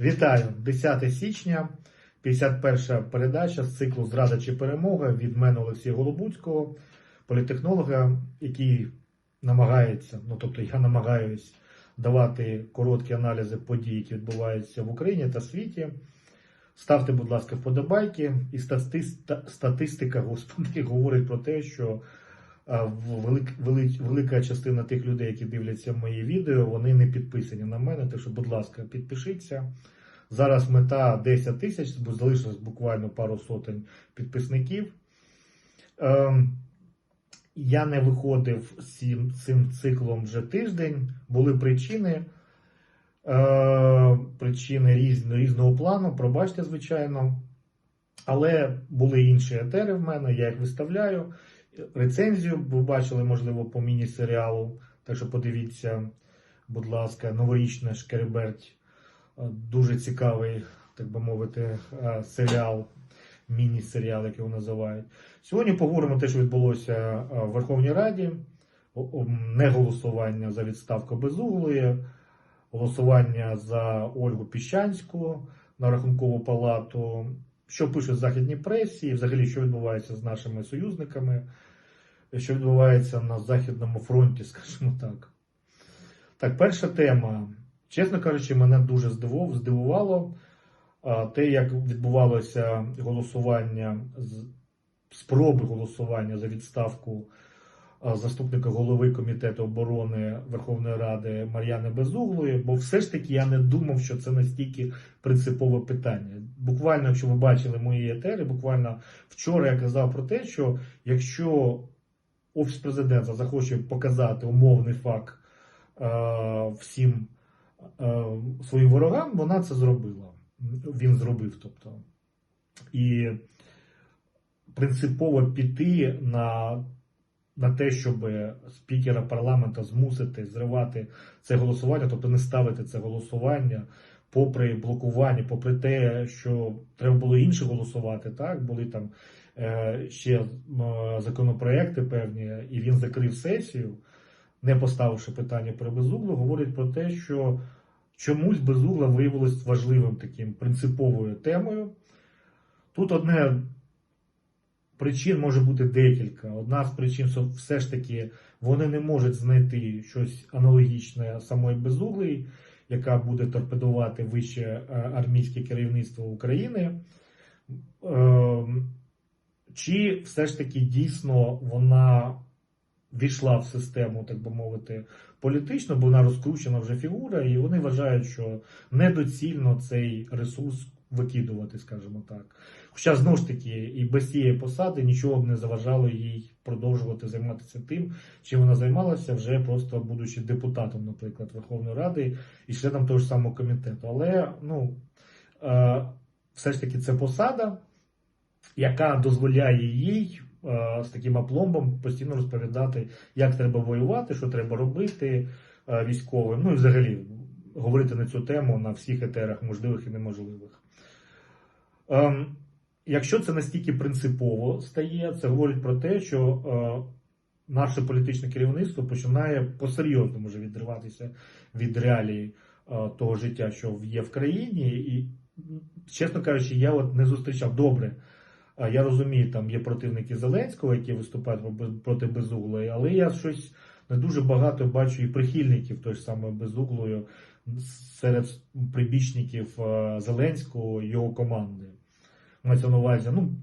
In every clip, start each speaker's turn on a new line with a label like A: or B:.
A: Вітаю! 10 січня, 51 передача з циклу Зрада чи перемога від мене Олексія Голобуцького, політехнолога, який намагається, ну тобто я намагаюсь давати короткі аналізи подій, які відбуваються в Україні та світі. Ставте, будь ласка, вподобайки. І стати- ста- статистика, господи, говорить про те, що велика частина тих людей, які дивляться мої відео, вони не підписані на мене. Так що, будь ласка, підпишіться. Зараз мета 10 тисяч, бо залишилось буквально пару сотень підписників. Ем, я не виходив з цим, цим циклом вже тиждень. Були причини. Е, причини різно, різного плану, пробачте, звичайно. Але були інші етери в мене, я їх виставляю. Рецензію ви бачили, можливо, по міні-серіалу. Так що подивіться, будь ласка, новорічна Шкереберть. Е, Дуже цікавий, так би мовити, е, серіал, міні-серіал, як його називають. Сьогодні поговоримо те, що відбулося е, в Верховній Раді. Не голосування за відставку безуглої, голосування за Ольгу Піщанську на рахункову палату. Що пише в західній пресі, і взагалі, що відбувається з нашими союзниками, що відбувається на Західному фронті, скажімо так. Так, перша тема. Чесно кажучи, мене дуже здивувало, те, як відбувалося голосування, спроби голосування за відставку заступника голови комітету оборони Верховної Ради Мар'яни Безуглої, бо все ж таки я не думав, що це настільки принципове питання. Буквально, якщо ви бачили мої етери, буквально вчора я казав про те, що якщо Офіс президента захоче показати умовний факт е, всім е, своїм ворогам, вона це зробила. Він зробив, тобто. І принципово піти на, на те, щоб спікера парламента змусити зривати це голосування, тобто не ставити це голосування, попри блокування, попри те, що треба було інше голосувати, так, були там ще законопроекти певні, і він закрив сесію, не поставивши питання про безуглу, говорить про те, що чомусь безугла виявилось важливим таким принциповою темою. Тут одне причин може бути декілька. Одна з причин, що все ж таки вони не можуть знайти щось аналогічне самої безуглої, яка буде торпедувати вище е, армійське керівництво України. Чи все ж таки дійсно вона війшла в систему, так би мовити, політично, бо вона розкручена вже фігура, і вони вважають, що недоцільно цей ресурс викидувати, скажімо так. Хоча знову ж таки, і без цієї посади нічого б не заважало їй продовжувати займатися тим, чим вона займалася, вже просто будучи депутатом, наприклад, Верховної Ради і членом того ж самого комітету. Але ну, е, все ж таки це посада, яка дозволяє їй е, з таким апломбом постійно розповідати, як треба воювати, що треба робити е, військовим. Ну і взагалі говорити на цю тему на всіх етерах, можливих і неможливих. Ем, якщо це настільки принципово стає, це говорить про те, що е, наше політичне керівництво починає по-серйозному вже відриватися від реалій е, того життя, що є в країні. І, чесно кажучи, я от не зустрічав добре. Я розумію, там є противники Зеленського, які виступають проти безуглої, але я щось не дуже багато бачу і прихильників той ж самої безуглої серед прибічників Зеленського його команди. Мається на увазі, ну,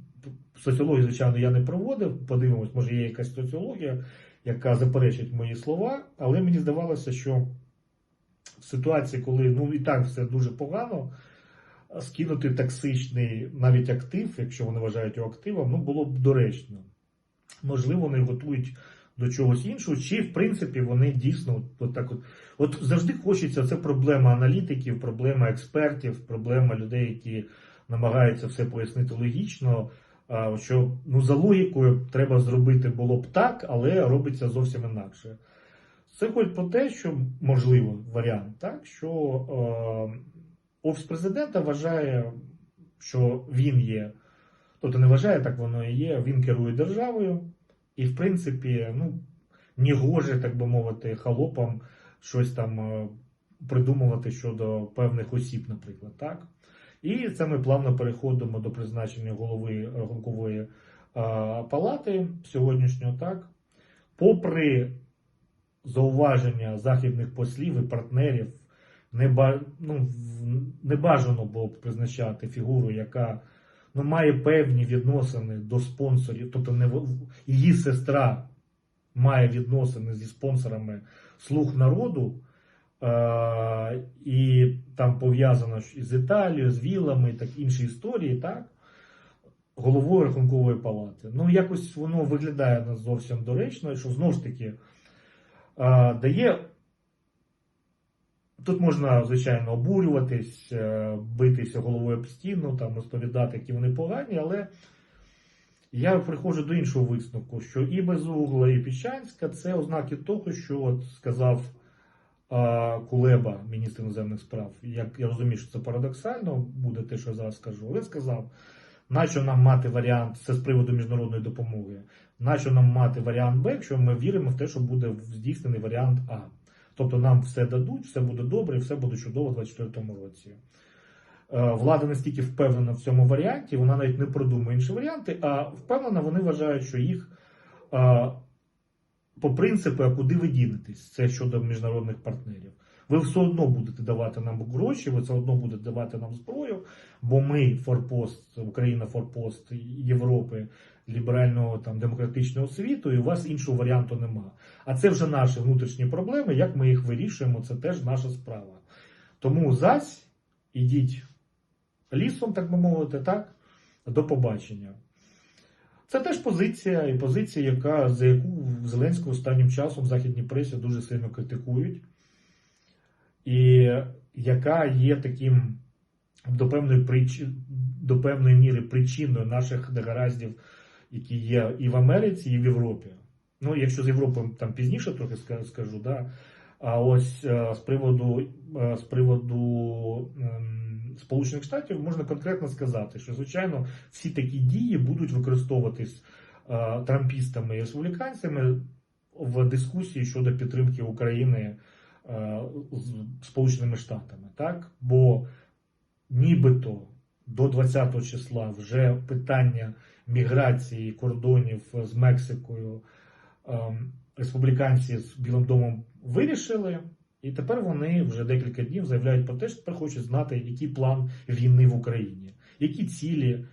A: соціологію, звичайно, я не проводив. Подивимось, може є якась соціологія, яка заперечить мої слова, але мені здавалося, що в ситуації, коли ну і так все дуже погано, скинути токсичний навіть актив, якщо вони вважають його активом, ну було б доречно. Можливо, вони готують до чогось іншого, чи в принципі вони дійсно от, от от. Завжди хочеться, це проблема аналітиків, проблема експертів, проблема людей, які намагаються все пояснити логічно. Що ну за логікою треба зробити було б так, але робиться зовсім інакше. Це говорить про те, що можливо варіант, так що офіс президента вважає, що він є, тобто не вважає, так воно і є. Він керує державою, і в принципі, ну не так би мовити, халопам щось там е, придумувати щодо певних осіб, наприклад. Так? І це ми плавно переходимо до призначення голови рахункової е, палати сьогоднішнього, так? Попри зауваження західних послів і партнерів, не, ну, не бажано було б призначати фігуру, яка ну, має певні відносини до спонсорів, тобто не її сестра має відносини зі спонсорами слуг народу, і там пов'язано з Італією, з вілами, так інші історії, так? Головою рахункової палати. Ну, якось воно виглядає зовсім доречно, що знову ж таки дає. Тут можна, звичайно, обурюватись, е, битися головою об стіну, там, розповідати, які вони погані, але я приходжу до іншого висновку, що і Безугла, і Піщанська це ознаки того, що от сказав а, Кулеба, міністр іноземних справ. Як я розумію, що це парадоксально буде те, що я зараз скажу. Він сказав, нащо нам мати варіант, це з приводу міжнародної допомоги, нащо нам мати варіант Б, якщо ми віримо в те, що буде здійснений варіант А. Тобто нам все дадуть, все буде добре, все буде чудово у 2024 році. Е, Влада настільки впевнена в цьому варіанті, вона навіть не продумує інші варіанти, а впевнена, вони вважають, що їх е, по принципу, а куди ви дінетесь, це щодо міжнародних партнерів. Ви все одно будете давати нам гроші, ви все одно будете давати нам зброю, бо ми форпост, Україна форпост Європи, ліберального там демократичного світу, і у вас іншого варіанту нема. А це вже наші внутрішні проблеми. Як ми їх вирішуємо, це теж наша справа. Тому зась ідіть лісом, так би мовити, так, до побачення. Це теж позиція, і позиція, яка, за яку Зеленського останнім часом в західній пресі дуже сильно критикують, і яка є таким до певної, прич... до певної міри причиною наших негараздів, які є і в Америці, і в Європі. Ну, якщо з Європи там пізніше трохи скажу, да. А ось е, з приводу, е, з приводу ем, Сполучених Штатів можна конкретно сказати, що звичайно всі такі дії будуть використовуватись е, трампістами і республіканцями в дискусії щодо підтримки України з Сполученими Штатами, так? Бо нібито до 20 числа вже питання міграції кордонів з Мексикою ем, республіканці з Білим домом вирішили, і тепер вони вже декілька днів заявляють про те, що тепер хочуть знати, який план війни в Україні, які цілі,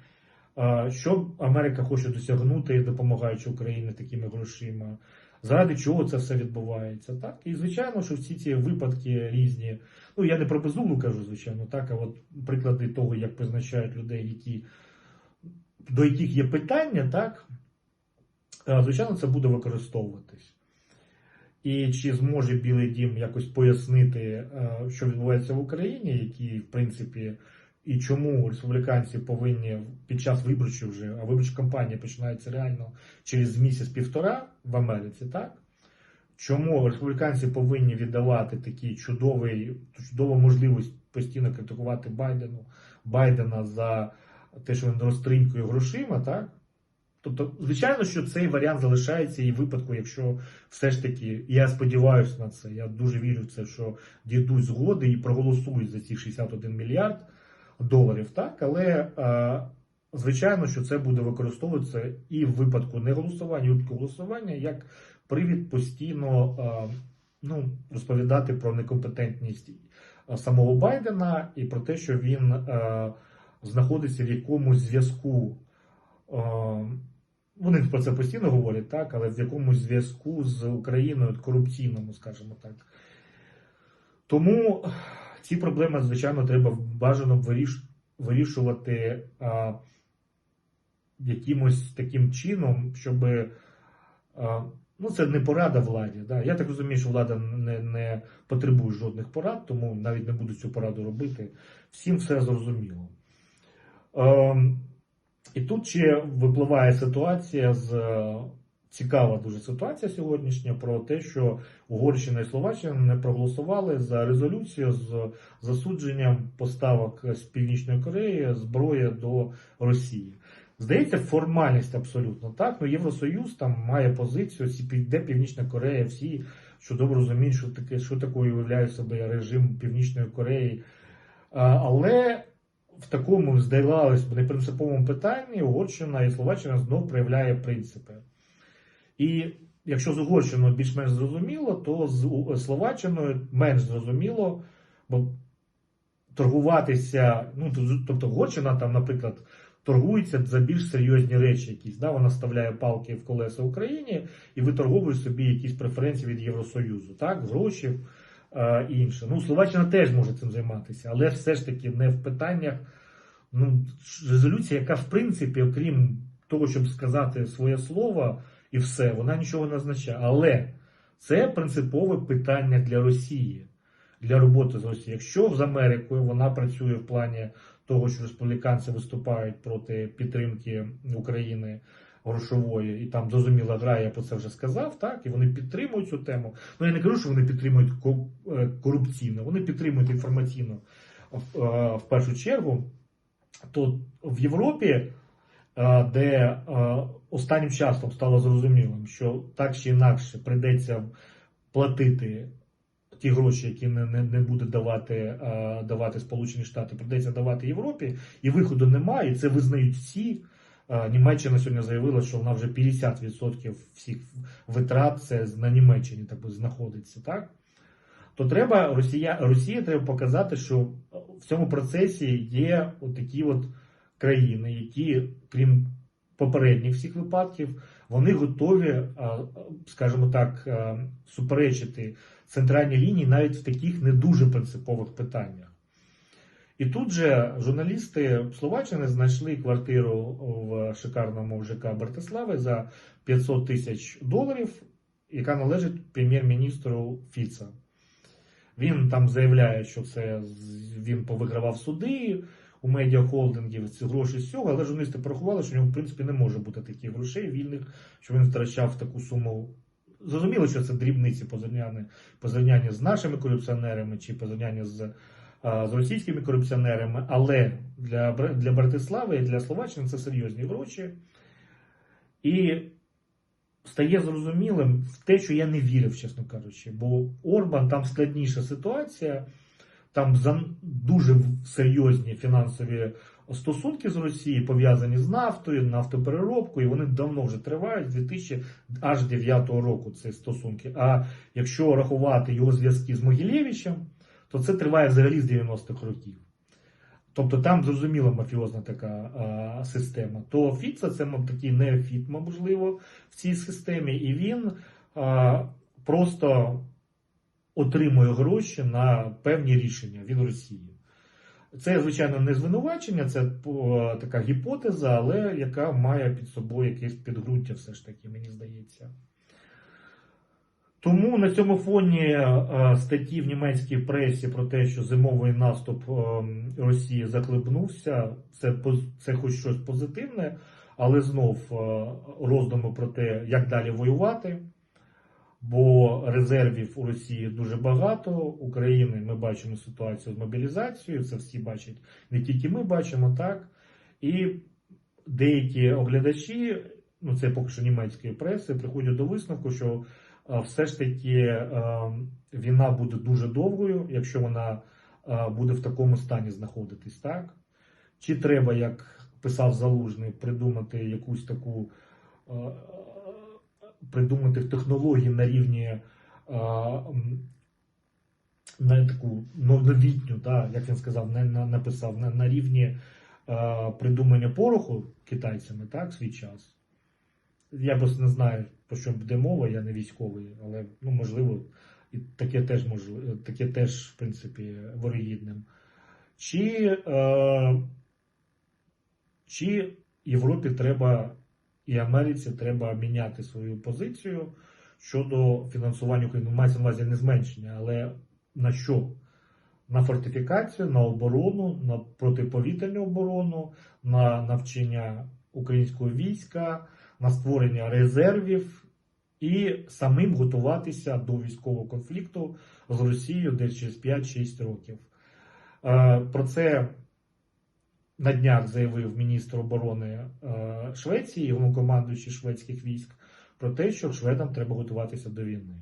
A: е, що Америка хоче досягнути, допомагаючи Україні такими грошима. Заради чого це все відбувається, так? І звичайно, що всі ці випадки різні. Ну я не про безумну кажу, звичайно, так, а от приклади того, як призначають людей, які, до яких є питання, так, е, звичайно, це буде використовуватись. І чи зможе Білий Дім якось пояснити, е, що відбувається в Україні, які, в принципі, і чому республіканці повинні під час виборчої вже, а виборча кампанія починається реально через місяць-півтора в Америці, так? Чому республіканці повинні віддавати такі чудові, чудову можливість постійно критикувати Байдену, Байдена за те, що він розтринькує грошима, так? Тобто, звичайно, що цей варіант залишається і в випадку, якщо все ж таки, я сподіваюся на це, я дуже вірю в це, що дійдуть згоди і проголосують за ці 61 мільярд доларів, так, але е, звичайно, що це буде використовуватися і в випадку неголосування, і голосування як привід постійно е, ну, розповідати про некомпетентність е, самого Байдена і про те, що він знаходиться в якомусь зв'язку. Вони про це постійно говорять, так, але в якомусь зв'язку з Україною корупційному, скажімо так. Тому ці проблеми, звичайно, треба бажано вирішувати а, якимось таким чином, щоб. А, ну, це не порада владі. Да? Я так розумію, що влада не, не потребує жодних порад, тому навіть не буду цю пораду робити. Всім все зрозуміло. Ем, і тут ще випливає ситуація з цікава дуже ситуація сьогоднішня про те, що Угорщина і Словаччина не проголосували за резолюцію з засудженням поставок з Північної Кореї зброї до Росії. Здається, формальність абсолютно так. Ну Євросоюз там має позицію, ці де Північна Корея, всі добре розуміють, що таке, що такою уявляє себе режим Північної Кореї. Але в такому здавалось б непринциповому питанні Угорщина і Словаччина знов проявляє принципи. І якщо з Угорщиною більш-менш зрозуміло, то з Словаччиною менш зрозуміло, бо торгуватися, ну тобто Угорщина там, наприклад, торгується за більш серйозні речі якісь. Да? Вона вставляє палки в колеса Україні і виторговує собі якісь преференції від Євросоюзу, так, гроші е, і інше. Ну, Словаччина теж може цим займатися, але все ж таки не в питаннях. Ну, резолюція, яка в принципі, окрім того, щоб сказати своє слово і все, вона нічого не означає. Але це принципове питання для Росії, для роботи з Росією. Якщо з Америкою вона працює в плані того, що республіканці виступають проти підтримки України грошової, і там зрозуміла гра, я про це вже сказав, так, і вони підтримують цю тему. Ну я не кажу, що вони підтримують е, корупційно, вони підтримують інформаційно в, е, першу чергу. То в Європі, де е, останнім часом стало зрозумілим, що так чи інакше прийдеться платити ті гроші, які не, не, не буде давати, е, давати Сполучені Штати, прийдеться давати Європі, і виходу немає, і це визнають всі. Е, Німеччина сьогодні заявила, що вона вже 50% всіх витрат це на Німеччині так би, знаходиться, так? То треба Росія, Росія треба показати, що в цьому процесі є от такі от країни, які, крім попередніх всіх випадків, вони готові, е, скажімо так, е, суперечити центральній лінії навіть в таких не дуже принципових питаннях. І тут же журналісти Словаччини знайшли квартиру в шикарному ЖК Братислави за 500 тисяч доларів, яка належить прем'єр-міністру Фіца. Він там заявляє, що це він повигравав суди у медіахолдингів ці гроші з цього, але журналісти порахували, що у нього в принципі не може бути таких грошей вільних, що він втрачав таку суму. Зрозуміло, що це дрібниці порівняння з нашими корупціонерами чи порівняння з, з російськими корупціонерами, але для, для Братислави і для Словаччини це серйозні гроші. І стає зрозумілим в те, що я не вірив, чесно кажучи. Бо Орбан там складніша ситуація, там дуже серйозні фінансові стосунки з Росією пов'язані з нафтою, нафтопереробкою. і Вони давно вже тривають з 2009 року. Ці стосунки. А якщо рахувати його зв'язки з Могилєвичем, то це триває взагалі з 90-х років. Тобто там зрозуміла мафіозна така а, система. То Фіца це мав, такий неофіт, можливо, в цій системі, і він а, просто отримує гроші на певні рішення від Росії. Це, звичайно, не звинувачення, це така гіпотеза, але яка має під собою якесь підґрунтя, все ж таки, мені здається. Тому на цьому фоні е, статті в німецькій пресі про те, що зимовий наступ е, Росії захлебнувся, це, це хоч щось позитивне, але знов е, роздуми про те, як далі воювати. Бо резервів у Росії дуже багато. України ми бачимо ситуацію з мобілізацією, це всі бачать, не тільки ми бачимо, так. І деякі оглядачі, ну це поки що німецької преси, приходять до висновку, що все ж таки війна буде дуже довгою, якщо вона буде в такому стані знаходитись, так? Чи треба, як писав Залужний, придумати якусь таку придумати технології на рівні е, на таку новітню, да, як він сказав, не, на, написав, на, на рівні е, придумання пороху китайцями, так, свій час. Я просто не знаю, про що буде мова, я не військовий, але ну, можливо, і таке теж можливо, таке теж, в принципі, ворогідним. Чи, е, чи Європі треба і Америці треба міняти свою позицію щодо фінансування України. Ну, Мається на увазі не зменшення, але на що? На фортифікацію, на оборону, на протиповітряну оборону, на навчання українського війська, на створення резервів і самим готуватися до військового конфлікту з Росією десь через 5-6 років. Е, Про це на днях заявив міністр оборони е, Швеції, головнокомандуючий шведських військ, про те, що шведам треба готуватися до війни.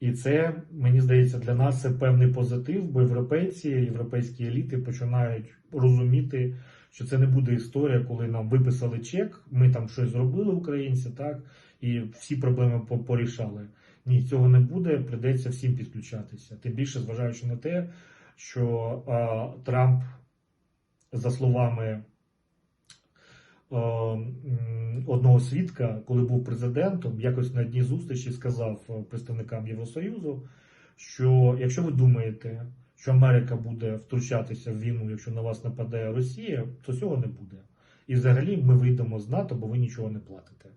A: І це, мені здається, для нас це певний позитив, бо європейці, європейські еліти починають розуміти, що це не буде історія, коли нам виписали чек, ми там щось зробили, українці, так, і всі проблеми порішали. Ні, цього не буде, прийдеться всім підключатися. Тим більше, зважаючи на те, що а, Трамп, за словами одного свідка, коли був президентом, якось на одній зустрічі сказав е, представникам Євросоюзу, що якщо ви думаєте, що Америка буде втручатися в війну, якщо на вас нападає Росія, то цього не буде. І взагалі ми вийдемо з НАТО, бо ви нічого не платите.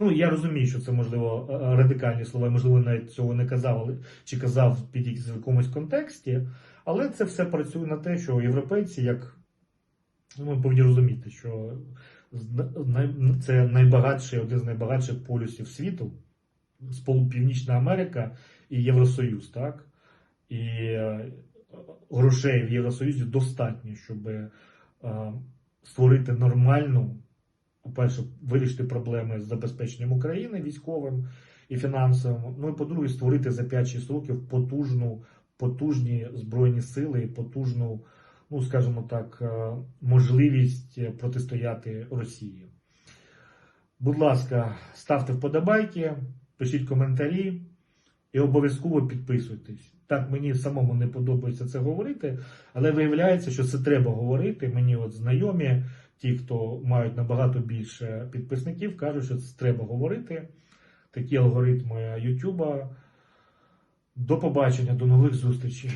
A: Ну, я розумію, що це можливо е, радикальні слова, можливо, навіть цього не казав, але чи казав під якомусь контексті, але це все працює на те, що європейці, як ми повинні розуміти, що це найбагатший, один з найбагатших полюсів світу, Північна Америка і Євросоюз, так? І е, грошей в Євросоюзі достатньо, щоб е, створити нормальну, по-перше, вирішити проблеми з забезпеченням України військовим і фінансовим. Ну і по-друге, створити за 5-6 років потужну, потужні збройні сили і потужну, ну скажімо так, е, можливість протистояти Росії. Будь ласка, ставте вподобайки, пишіть коментарі і обов'язково підписуйтесь. Так, мені самому не подобається це говорити, але виявляється, що це треба говорити. Мені от знайомі, ті, хто мають набагато більше підписників, кажуть, що це треба говорити. Такі алгоритми Ютуба. До побачення, до нових зустрічей.